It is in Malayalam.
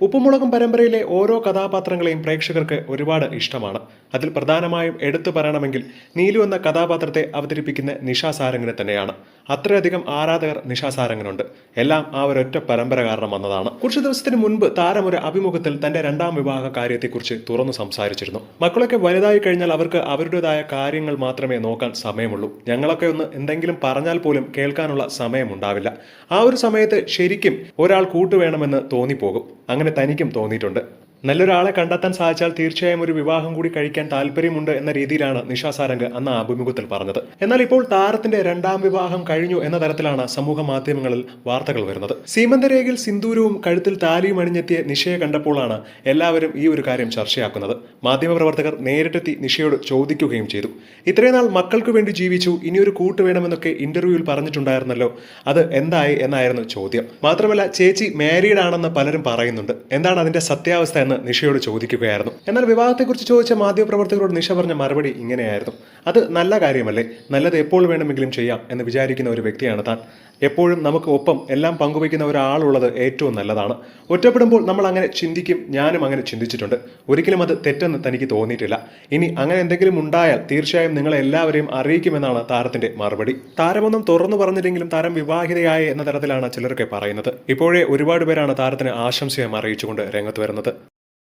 ഉപ്പുമുളകും പരമ്പരയിലെ ഓരോ കഥാപാത്രങ്ങളെയും പ്രേക്ഷകർക്ക് ഒരുപാട് ഇഷ്ടമാണ്. അതിൽ പ്രധാനമായും എടുത്തു പറയണമെങ്കിൽ നീലു എന്ന കഥാപാത്രത്തെ അവതരിപ്പിക്കുന്ന നിഷാ സാരംഗിനെ തന്നെയാണ്. അത്രയധികം ആരാധകർ നിഷാ സാരംഗനുണ്ട്. എല്ലാം ആ ഒരൊറ്റ പരമ്പര കാരണം വന്നതാണ്. കുറച്ച് ദിവസത്തിന് മുൻപ് താരം ഒരു അഭിമുഖത്തിൽ തന്റെ രണ്ടാം വിവാഹ കാര്യത്തെക്കുറിച്ച് തുറന്നു സംസാരിച്ചിരുന്നു. മക്കളൊക്കെ വലുതായി കഴിഞ്ഞാൽ അവർക്ക് അവരുടേതായ കാര്യങ്ങൾ മാത്രമേ നോക്കാൻ സമയമുള്ളൂ. ഞങ്ങളൊക്കെ ഒന്ന് എന്തെങ്കിലും പറഞ്ഞാൽ പോലും കേൾക്കാനുള്ള സമയമുണ്ടാവില്ല. ആ ഒരു സമയത്ത് ശരിക്കും ഒരാൾ കൂട്ടുവേണമെന്ന് തോന്നിപ്പോകും. അങ്ങനെ തനിക്കും തോന്നിയിട്ടുണ്ട്. നല്ലൊരാളെ കണ്ടെത്താൻ സാധിച്ചാൽ തീർച്ചയായും ഒരു വിവാഹം കൂടി കഴിക്കാൻ താല്പര്യമുണ്ട് എന്ന രീതിയിലാണ് നിഷാ സാരംഗ് അന്ന് അഭിമുഖത്തിൽ പറഞ്ഞത്. എന്നാൽ ഇപ്പോൾ താരത്തിന്റെ രണ്ടാം വിവാഹം കഴിഞ്ഞു എന്ന തരത്തിലാണ് സമൂഹ മാധ്യമങ്ങളിൽ വാർത്തകൾ വരുന്നത്. സീമന്തരേഖയിൽ സിന്ദൂരവും കഴുത്തിൽ താലിയും അണിഞ്ഞെത്തിയ നിഷയെ കണ്ടപ്പോഴാണ് എല്ലാവരും ഈ ഒരു കാര്യം ചർച്ചയാക്കുന്നത്. മാധ്യമപ്രവർത്തകർ നേരിട്ടെത്തി നിഷയോട് ചോദിക്കുകയും ചെയ്തു. ഇത്രയും നാൾ മക്കൾക്ക് വേണ്ടി ജീവിച്ചു ഇനിയൊരു കൂട്ട് വേണമെന്നൊക്കെ ഇന്റർവ്യൂവിൽ പറഞ്ഞിട്ടുണ്ടായിരുന്നല്ലോ. അത് എന്തായി എന്നായിരുന്നു ചോദ്യം. മാത്രമല്ല ചേച്ചി മാരീഡ് ആണെന്ന് പലരും പറയുന്നുണ്ട്. എന്താണ് അതിന്റെ സത്യാവസ്ഥ എന്ന് നിഷയോട് ചോദിക്കുകയായിരുന്നു. എന്നാൽ വിവാഹത്തെക്കുറിച്ച് ചോദിച്ച മാധ്യമപ്രവർത്തകരോട് നിഷ പറഞ്ഞ മറുപടി ഇങ്ങനെയായിരുന്നു. അത് നല്ല കാര്യമല്ലേ? നല്ലത് എപ്പോൾ വേണമെങ്കിലും ചെയ്യാം എന്ന് വിചാരിക്കുന്ന ഒരു വ്യക്തിയാണ് താൻ. എപ്പോഴും നമുക്ക് ഒപ്പം എല്ലാം പങ്കുവയ്ക്കുന്ന ഒരാളുള്ളത് ഏറ്റവും നല്ലതാണ്. ഒറ്റപ്പെടുമ്പോൾ നമ്മൾ അങ്ങനെ ചിന്തിക്കും ഞാനും അങ്ങനെ ചിന്തിച്ചിട്ടുണ്ട്. ഒരിക്കലും അത് തെറ്റെന്ന് തനിക്ക് തോന്നിയിട്ടില്ല. ഇനി അങ്ങനെ എന്തെങ്കിലും ഉണ്ടായാൽ തീർച്ചയായും നിങ്ങളെ എല്ലാവരെയും അറിയിക്കുമെന്നാണ് താരത്തിന്റെ മറുപടി. താരമൊന്നും തുറന്നു പറഞ്ഞില്ലെങ്കിലും താരം വിവാഹിതയായ എന്ന തരത്തിലാണ് ചിലരൊക്കെ പറയുന്നത്. ഇപ്പോഴേ ഒരുപാട് പേരാണ് താരത്തിന് ആശംസയും അറിയിച്ചുകൊണ്ട് രംഗത്ത് വരുന്നത്.